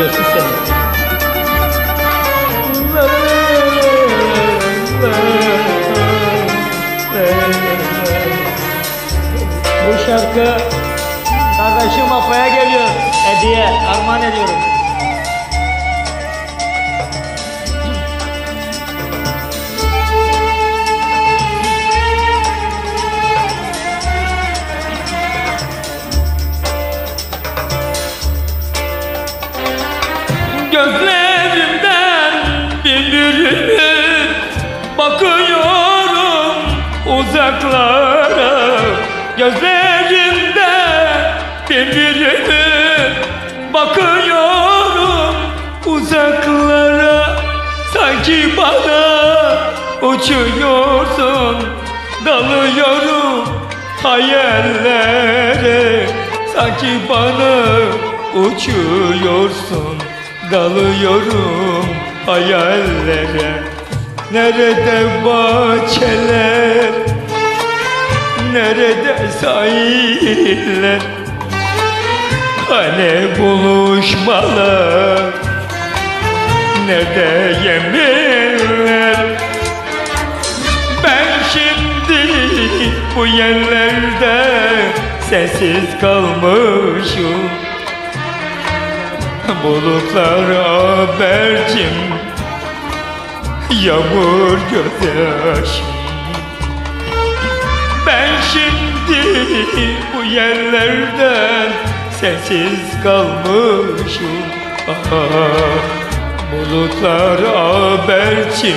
Görsün seni. Bu şarkı kardeşim Afa'ya geliyor. Hediye armağan ediyorum. Gözlerimden bildirimler Bakıyorum uzaklara. Gözlerimden bildirimler Bakıyorum uzaklara. Sanki bana uçuyorsun. Dalıyorum hayallere. Sanki bana uçuyorsun Dalıyorum hayallere. Nerede bahçeler? Nerede sahiller? Hani buluşmalar? Nerede yeminler Ben şimdi bu yerlerde Sensiz kalmışım Bulutlar habercim Yağmur gözyaşım. Ben şimdi bu yerlerden Sensiz kalmışım. Ah, Bulutlar habercim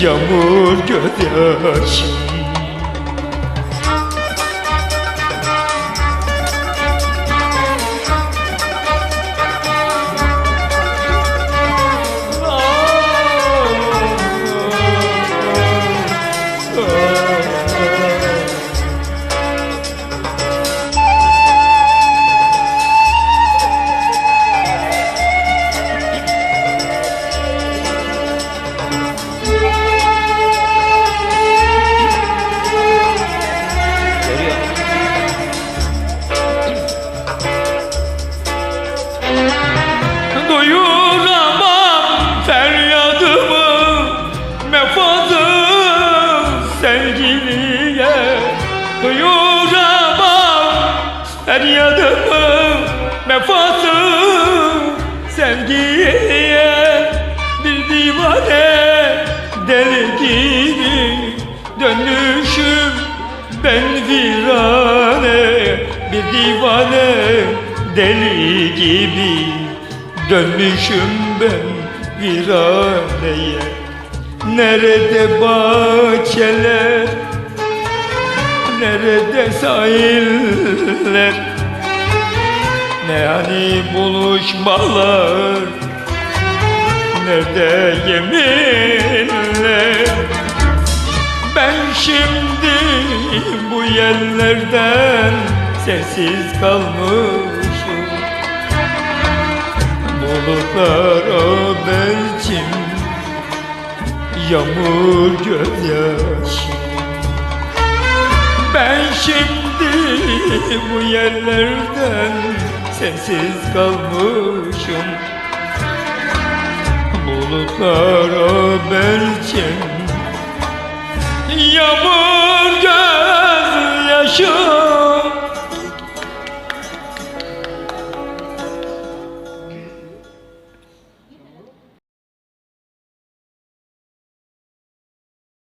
Yağmur gözyaşım sevgiliye Duyuramam. Feryadımı Mefazım sevgiliye Bir divane deli gibi Dönmüşüm ben virane Bir divane deli gibi Dönmüşüm ben viraneye Nerede bahçeler? Nerede sahiller? Ne hani buluşmalar Nerede yeminler? Ben şimdi bu yerlerden Sessiz kalmışım. Bulutlar habercim Yağmur gözyaşım Ben şimdi bu yerlerden Sensiz kalmışım. Bulutlar habercim Yağmur